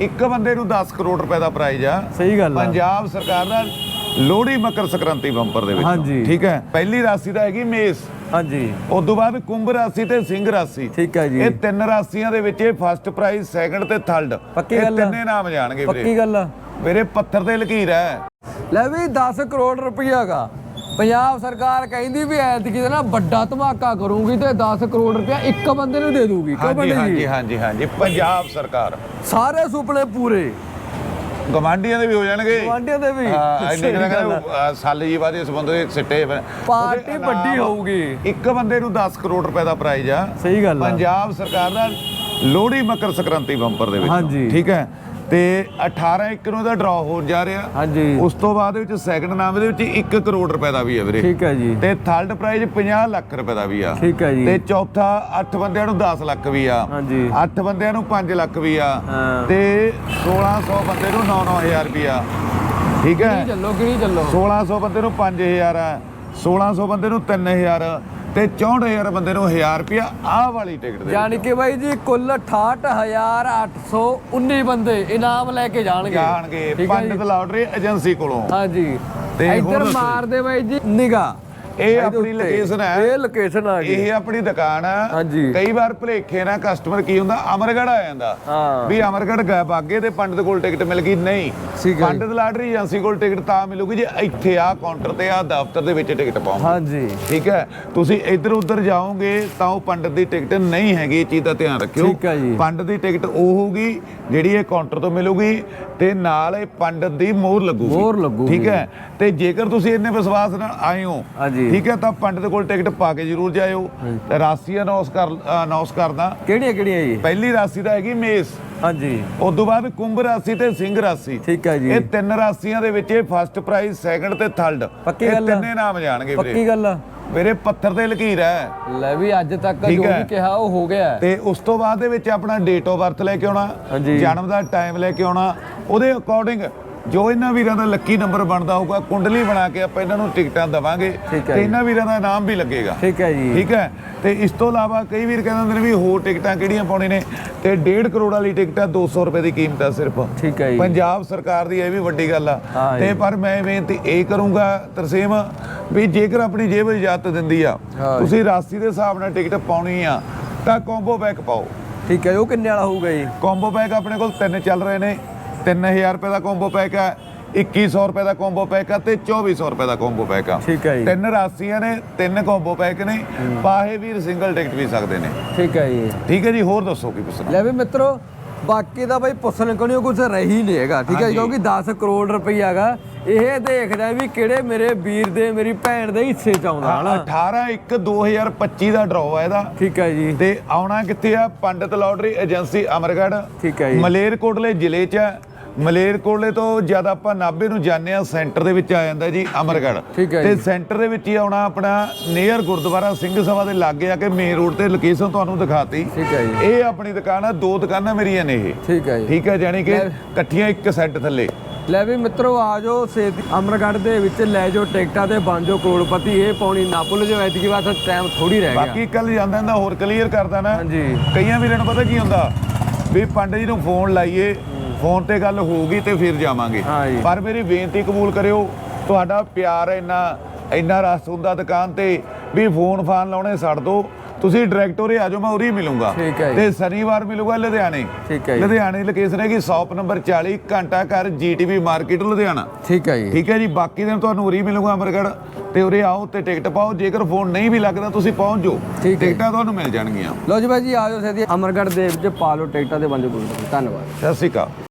ਇੱਕ ਬੰਦੇ ਨੂੰ 10 ਕਰੋੜ ਰੁਪਏ ਦਾ ਪ੍ਰਾਈਜ਼ ਆ। ਸਹੀ ਗੱਲ ਆ। ਪੰਜਾਬ ਸਰਕਾਰ ਦਾ ਲੋਹੜੀ ਮਕਰ ਸੰਕ੍ਰਾਂਤੀ ਬੰਪਰ ਦੇ ਵਿੱਚ। ਹਾਂਜੀ। ਠੀਕ ਹੈ? ਪਹਿਲੀ ਰਾਸ਼ੀ ਦਾ ਹੈਗੀ ਮੇਸ। ਹਾਂਜੀ। ਉਸ ਤੋਂ ਬਾਅਦ ਕੁੰਭ ਰਾਸ਼ੀ ਤੇ ਸਿੰਘ ਰਾਸ਼ੀ। ਠੀਕ ਹੈ ਜੀ। ਇਹ ਤਿੰਨ ਰਾਸ਼ੀਆਂ ਦੇ ਵਿੱਚ ਇਹ ਫਸਟ ਪ੍ਰਾਈਜ਼ ਸੈਕੰਡ ਤੇ ਥਰਡ ਪੱਕੀ ਇਹ ਗੱਲ ਆ? ਤਿੰਨੇ ਨਾਮ ਜਾਣਗੇ ਵੀਰੇ। ਪੱਕੀ ਗੱਲ ਆ। ਵੀਰੇ ਪੱਥਰ ਤੇ ਲਕੀਰ ਹੈ। ਲੈ ਵੀ 10 ਕਰੋੜ ਰੁਪਈਆ ਦਾ ਪੰਜਾਬ ਸਰਕਾਰ ਕਹਿੰਦੀ ਵੀ ਐਤਕੀ ਦਾ ਨਾ ਵੱਡਾ ਧਮਾਕਾ ਕਰੂੰਗੀ ਤੇ 10 ਕਰੋੜ ਰੁਪਇਆ ਇੱਕ ਬੰਦੇ ਨੂੰ ਦੇ ਦੂਗੀ। ਹਾਂਜੀ ਬੰਦੇ ਹਾਂਜੀ ਹਾਂਜੀ ਹਾਂਜੀ। ਪੰਜਾਬ ਸਰਕਾਰ। ਸਾਰੇ ਸੁਪਨੇ ਪੂਰੇ। ਗਵਾਂਡੀਆਂ ਦੇ ਵੀ ਹੋ ਜਾਣਗੇ। ਗਵਾਂਢੀਆਂ ਦੇ ਵੀ? ਹਾਂ ਇੰਨੇ। ਕਹਿੰਦਾ ਸਾਲ ਜੀ ਬਾਅਦ ਇਸ ਬੰਦੇ ਦੇ ਸਿੱਟੇ। ਪਾਰਟੀ ਵੱਡੀ ਹੋਊਗੀ। ਇੱਕ ਬੰਦੇ ਨੂੰ 10 ਕਰੋੜ ਰੁਪਏ ਦਾ ਪ੍ਰਾਈਜ਼ ਆ। ਸਹੀ ਗੱਲ ਆ। ਪੰਜਾਬ ਸਰਕਾਰ ਦਾ ਲੋਹੜੀ ਮਕਰ ਸੰਕ੍ਰਾਂਤੀ ਬੰਪਰ ਦੇ ਵਿੱਚ। ਠੀਕ ਹੈ? ਤੇ 18 ਇੱਕ ਨੂੰ ਇਹਦਾ ਡਰਾ ਹੋ ਜਾ ਰਿਹਾ। ਹਾਂਜੀ। ਉਸ ਤੋਂ ਬਾਅਦ ਦੇ ਵਿੱਚ ਸੈਕੰਡ ਨਾਮ ਦੇ ਵਿੱਚ 1 ਕਰੋੜ ਰੁਪਏ ਦਾ ਵੀ ਹੈ ਵੀਰੇ। ਠੀਕ ਹੈ ਜੀ। ਤੇ ਥਰਡ ਪ੍ਰਾਈਜ਼ 50 ਲੱਖ ਰੁਪਏ ਦਾ ਵੀ ਆ। ਠੀਕ ਹੈ ਜੀ। ਤੇ ਚੌਥਾ 8 ਬੰਦਿਆਂ ਨੂੰ 10 ਲੱਖ ਵੀ ਆ। ਹਾਂਜੀ। 8 ਬੰਦਿਆਂ ਨੂੰ 5 ਲੱਖ ਵੀ ਆ। ਤੇ 1600 ਬੰਦੇ ਨੂੰ 9-9000 ਰੁਪਿਆ ਠੀਕ ਹੈ? ਚੱਲੋ ਕਿਹੜੀ ਚੱਲੋ? 1600 ਬੰਦੇ ਨੂੰ 5000 ਆ। 1600 ਬੰਦੇ ਨੂੰ 3000 ਤੇ 64000 ਬੰਦੇ ਨੂੰ 1000 ਰੁਪਿਆ ਆਹ ਵਾਲੀ ਟਿਕਟ ਦੇ ਯਾਨੀ ਕਿ ਬਾਈ ਜੀ ਕੁੱਲ 68819 ਬੰਦੇ ਇਨਾਮ ਲੈ ਕੇ ਜਾਣਗੇ। ਜਾਣਗੇ ਪੰਡਿਤ? ਲਾਟਰੀ ਏਜੰਸੀ ਕੋਲੋਂ। ਹਾਂਜੀ। ਤੇ ਇੱਧਰ। ਮਾਰਦੇ ਬਾਈ ਜੀ ਨਿਗਾ ਇਹ ਆਪਣੀ ਲੋਕੇਸ਼ਨ ਹੈ ਇਹ ਲੋਕੇਸ਼ਨ ਆ ਗਈ ਇਹ ਆਪਣੀ ਦੁਕਾਨ ਆ ਹਾਂਜੀ। ਕਈ ਵਾਰ ਭਲੇਖੇ ਨਾਲ ਕਸਟਮਰ ਕੀ ਹੁੰਦਾ ਅਮਰਗੜ ਆ ਜਾਂਦਾ ਹਾਂ। ਵੀ ਅਮਰਗੜ ਗਏ ਬਾਗੇ ਤੇ ਪੰਡਿਤ ਕੋਲ ਟਿਕਟ ਮਿਲ ਗਈ ਨਹੀਂ ਠੀਕ ਹੈ। ਪੰਡਿਤ ਲਾਟਰੀ ਏਜੰਸੀ ਕੋਲ ਟਿਕਟ ਤਾਂ ਮਿਲੂਗੀ ਜੇ ਇੱਥੇ ਆ ਕਾਊਂਟਰ ਤੇ ਆ ਦਫ਼ਤਰ ਦੇ ਵਿੱਚ ਟਿਕਟ ਪਾਓ ਹਾਂਜੀ ਠੀਕ ਹੈ ਤੁਸੀਂ ਇੱਧਰ ਉੱਧਰ ਜਾਓਗੇ ਤਾਂ ਉਹ ਪੰਡਿਤ ਦੀ ਟਿਕਟ ਨਹੀਂ ਹੈਗੀ ਇਹ ਚੀਜ਼ ਦਾ ਧਿਆਨ ਰੱਖਿਓ ਠੀਕ ਹੈ ਜੀ। ਪੰਡਿਤ ਦੀ ਟਿਕਟ ਉਹ ਹੋਊਗੀ ਜਿਹੜੀ ਇਹ ਕਾਊਂਟਰ ਤੋਂ ਮਿਲੂਗੀ ਤੇ ਨਾਲ ਇਹ ਪੰਡਿਤ ਦੀ ਮੋਹਰ ਲੱਗੂਗੀ ਮੋਹਰ ਲੱਗੂਗੀ। ਠੀਕ ਹੈ ਤੇ ਜੇਕਰ ਤੁਸੀਂ ਇੰਨੇ ਵਿਸ਼ਵਾਸ ਨਾਲ ਆਏ ਹੋ ਹਾਂਜੀ। ਠੀਕ ਹੈ ਤਾਂ ਪੰਡਿਤ ਕੋਲ ਟਿਕਟ ਪਾ ਕੇ ਜ਼ਰੂਰ ਜਾਇਓ। ਤੇ ਰਾਸ਼ੀ ਅਨਾਉਂਸ ਕਰ ਅਨਾਉਂਸ ਕਰਦਾ। ਕਿਹੜੀਆਂ ਕਿਹੜੀਆਂ ਜੀ? ਪਹਿਲੀ ਰਾਸ਼ੀ ਦਾ ਹੈਗੀ ਮੇਸ। ਹਾਂਜੀ। ਉਸ ਤੋਂ ਬਾਅਦ ਕੁੰਭ ਰਾਸ਼ੀ ਤੇ ਸਿੰਘ ਰਾਸ਼ੀ। ਠੀਕ ਹੈ ਜੀ। ਇਹ ਤਿੰਨ ਰਾਸ਼ੀਆਂ ਦੇ ਵਿੱਚ ਇਹ ਫਸਟ ਪ੍ਰਾਈਜ਼ ਸੈਕੰਡ ਤੇ ਥਰਡ ਪੱਕੀ ਗੱਲ? ਤਿੰਨੇ ਨਾਮ ਜਾਣਗੇ ਵੀਰੇ। ਪੱਕੀ ਗੱਲ ਆ। ਵੀਰੇ ਪੱਥਰ ਤੇ ਲਕੀਰ ਹੈ। ਲੈ ਵੀ ਅੱਜ ਤੱਕ ਜੋ। ਵੀ ਕਿਹਾ ਉਹ ਹੋ ਗਿਆ। ਤੇ ਉਸ ਤੋਂ ਬਾਅਦ ਦੇ ਵਿੱਚ ਆਪਣਾ ਡੇਟ ਆਫ ਬਰਥ ਲੈ ਕੇ ਆਉਣਾ। ਜਨਮ ਦਾ ਟਾਈਮ ਲੈ ਕੇ ਆਉਣਾ ਉਹਦੇ ਅਕੋਰਡਿੰਗ ਜੋ ਇਹਨਾਂ ਵੀਰਾਂ ਦਾ ਲੱਕੀ ਨੰਬਰ ਬਣਦਾ ਹੋਊਗਾ ਕੁੰਡਲੀ ਬਣਾ ਕੇ ਆਪਾਂ ਇਹਨਾਂ ਨੂੰ ਟਿਕਟਾਂ ਦਵਾਂਗੇ ਤੇ। ਇਹਨਾਂ ਵੀਰਾਂ ਦਾ ਨਾਮ ਵੀ ਲੱਗੇਗਾ। ਠੀਕ ਹੈ ਜੀ। ਠੀਕ ਹੈ? ਤੇ ਇਸ ਤੋਂ ਇਲਾਵਾ ਕਈ ਵੀਰ ਕਹਿੰਦੇ ਹੁੰਦੇ ਨੇ ਵੀ ਹੋਰ ਟਿਕਟਾਂ ਕਿਹੜੀਆਂ ਪਾਉਣੀ ਨੇ? ਤੇ 1.5 ਕਰੋੜ ਵਾਲੀ ਟਿਕਟ ਆ 200 ਰੁਪਏ ਦੀ ਕੀਮਤ ਆ ਸਿਰਫ। ਠੀਕ ਹੈ ਜੀ। ਪੰਜਾਬ ਸਰਕਾਰ ਦੀ ਇਹ ਵੀ ਵੱਡੀ ਗੱਲ ਆ। ਤੇ। ਪਰ ਮੈਂ ਬੇਨਤੀ ਇਹ ਕਰੂੰਗਾ ਤਰਸੇਮ ਵੀ ਜੇਕਰ ਆਪਣੀ ਜੇਬ ਇਜਾਜ਼ਤ ਦਿੰਦੀ ਆ। ਤੁਸੀਂ ਰਾਸ਼ੀ ਦੇ ਹਿਸਾਬ ਨਾਲ ਟਿਕਟ ਪਾਉਣੀ ਆ ਤਾਂ ਕੰਬੋ ਪੈਕ ਪਾਓ। ਠੀਕ ਹੈ ਉਹ ਕਿੰਨੇ ਵਾਲਾ ਹੋਊਗਾ ਜੀ? ਕੰਬੋ ਪੈਕ ਆਪਣੇ ਕੋਲ ਤਿੰਨ ਚੱਲ ਰਹੇ ਨੇ। 3000 ਰੁਪਏ ਦਾ ਕੰਬੋ ਪੈਕ ਹੈ 2100 ਰੁਪਏ ਦਾ ਕੰਬੋ ਪੈਕ ਆ ਤੇ 2400 ਰੁਪਏ ਦਾ ਕੰਬੋ ਪੈਕ ਆ ਠੀਕ ਹੈ ਜੀ। ਤਿੰਨ ਰਾਸ਼ੀਆਂ ਨੇ ਤਿੰਨ ਕੰਬੋ ਪੈਕ ਨੇ ਪਾਹੇ ਵੀਰ ਸਿੰਗਲ ਟਿਕਟ ਵੀ ਸਕਦੇ ਨੇ। ਠੀਕ ਹੈ ਜੀ। ਠੀਕ ਹੈ ਜੀ ਹੋਰ ਦੱਸੋ ਕੀ ਪੁੱਛਣਾ? ਲੈ ਵੀ ਮਿੱਤਰੋ ਬਾਕੀ ਦਾ ਬਾਈ ਪੁੱਛਣ ਕੋਲ ਕੁਝ ਰਹੀ ਨਹੀਂ ਹੈਗਾ ਠੀਕ ਹੈ। ਕਿਉਂਕਿ 10 ਕਰੋੜ ਰੁਪਈਆ ਹੈਗਾ। ਇਹ ਦੇਖਦਾ ਵੀ ਕਿਹੜੇ ਮੇਰੇ ਵੀਰ ਦੇ ਮੇਰੀ ਭੈਣ ਦੇ ਹਿੱਸੇ ਚ ਆਉਂਦਾ ਹਨਾ? 18 1 2025 ਦਾ ਡਰਾਅ ਹੈ ਇਹਦਾ। ਠੀਕ ਹੈ ਜੀ। ਤੇ ਆਉਣਾ ਕਿੱਥੇ ਆ? Pandit lottery agency Amargarh. ਠੀਕ ਹੈ ਜੀ। ਮਲੇਰਕੋਟਲੇ ਜ਼ਿਲ੍ਹੇ 'ਚ ਹੈ। ਮਲੇਰਕੋਟਲੇ ਤੋਂ ਜ਼ਿਆਦਾ ਆਪਾਂ ਨਾਭੇ ਨੂੰ ਜਾਂਦੇ ਆ ਸੈਂਟਰ ਦੇ ਵਿੱਚ ਆ ਜਾਂਦਾ ਜੀ ਹੈ ਤੇ। ਸੈਂਟਰ ਦੇ ਵਿੱਚ ਹੀ ਆਉਣਾ ਆਪਣਾ ਨੀਅਰ ਗੁਰਦੁਆਰਾ ਸਿੰਘ ਸਭਾ ਦੇ ਲਾਗੇ ਆ ਕੇ ਮੇਨ ਰੋਡ ਤੇ ਲੋਕੇਸ਼ਨ ਤੁਹਾਨੂੰ ਦਿਖਾਤੀ। ਠੀਕ ਹੈ ਜੀ। ਇਹ ਆਪਣੀ ਦੁਕਾਨ ਆ ਦੋ ਦੁਕਾਨਾਂ ਮੇਰੀਆਂ ਨੇ ਇਹ। ਠੀਕ ਹੈ ਜੀ। ਠੀਕ ਹੈ ਜਾਨੀ ਕਿ। ਇਕੱਠੀਆਂ ਇੱਕ ਸੈੱਟ ਥੱਲੇ। ਲੈ ਵੀ ਮਿੱਤਰੋ ਆ ਜਾਓ ਸੇਤੀ ਅਮਰਗੜ੍ਹ ਦੇ ਵਿੱਚ ਲੈ ਜਾਓ ਟਿਕਟਾਂ ਤੇ ਬਣ ਜਾਓ ਕਰੋੜਪਤੀ। ਇਹ ਪਾਉਣੀ ਨਾ ਭੁੱਲ ਜਾਓ ਐਤਕੀ ਵਾਰ ਟਾਈਮ ਥੋੜੀ ਰਹਿ ਗਿਆ। ਬਾਕੀ ਕੱਲ ਜਾਂਦਾ ਹੁੰਦਾ ਹੋਰ ਕਲੀਅਰ ਕਰਦਾ ਨਾ ਹਾਂਜੀ। ਕਈਆਂ ਵੀਰਾਂ ਨੂੰ ਪਤਾ ਕੀ ਹੁੰਦਾ? ਵੀ ਪੰਡਤ ਜੀ ਨੂੰ ਫੋਨ ਲਾਈਏ ਫੋਨ ਤੇ ਗੱਲ ਹੋਊਗੀ ਤੇ ਫਿਰ ਜਾਵਾਂਗੇ। ਹਾਂ। ਪਰ ਮੇਰੀ ਬੇਨਤੀ ਕਬੂਲ ਕਰਿਓ ਤੁਹਾਡਾ ਪਿਆਰ ਇੰਨਾ ਇੰਨਾ ਰਸ ਹੁੰਦਾ ਦੁਕਾਨ ਤੇ ਵੀ ਫੋਨ ਫਾਨ ਲਾਉਣੇ ਛੱਡ ਦੋ। ਤੁਸੀਂ ਡਾਇਰੈਕਟ ਉਰੇ ਆ ਜਾਓ ਮੈਂ ਉਰੇ ਹੀ ਮਿਲੂੰਗਾ। ਠੀਕ ਹੈ ਜੀ। ਤੇ ਸ਼ਨੀਵਾਰ ਮਿਲੂਗਾ ਲੁਧਿਆਣੇ। ਠੀਕ ਹੈ ਜੀ। ਲੁਧਿਆਣੇ ਦੀ ਲੋਕੇਸ਼ਨ ਹੈਗੀ ਸ਼ਾਪ ਨੰਬਰ 40 ਘੰਟਾ ਘਰ ਜੀਟੀਵੀ ਮਾਰਕੀਟ ਲੁਧਿਆਣਾ। ਠੀਕ ਹੈ ਜੀ। ਠੀਕ ਹੈ ਜੀ ਬਾਕੀ ਦਿਨ ਤੁਹਾਨੂੰ ਉਰੇ ਹੀ ਮਿਲੂਗਾ ਅਮਰਗੜ੍ਹ। ਤੇ ਉਰੇ ਆਓ ਤੇ ਟਿਕਟ ਪਾਓ ਜੇਕਰ ਫੋਨ ਨਹੀਂ ਵੀ ਲੱਗਦਾ ਤੁਸੀਂ ਪਹੁੰਚ ਜਾਓ। ਠੀਕ ਹੈ। ਟਿਕਟਾਂ ਤੁਹਾਨੂੰ ਮਿਲ ਜਾਣਗੀਆਂ। ਲੋ ਜੀ ਬਾਈ ਜੀ ਆ ਜਾਓ ਸੇਤੀ ਅਮਰਗੜ੍ਹ ਦੇ ਵਿੱਚ ਪਾ ਲਓ ਟਿਕਟਾਂ ਬਣ ਜਾਓ ਕਰੋੜਪਤੀ ਧੰਨਵਾਦ। ਸਤਿ ਸ਼੍ਰੀ ਅਕਾਲ।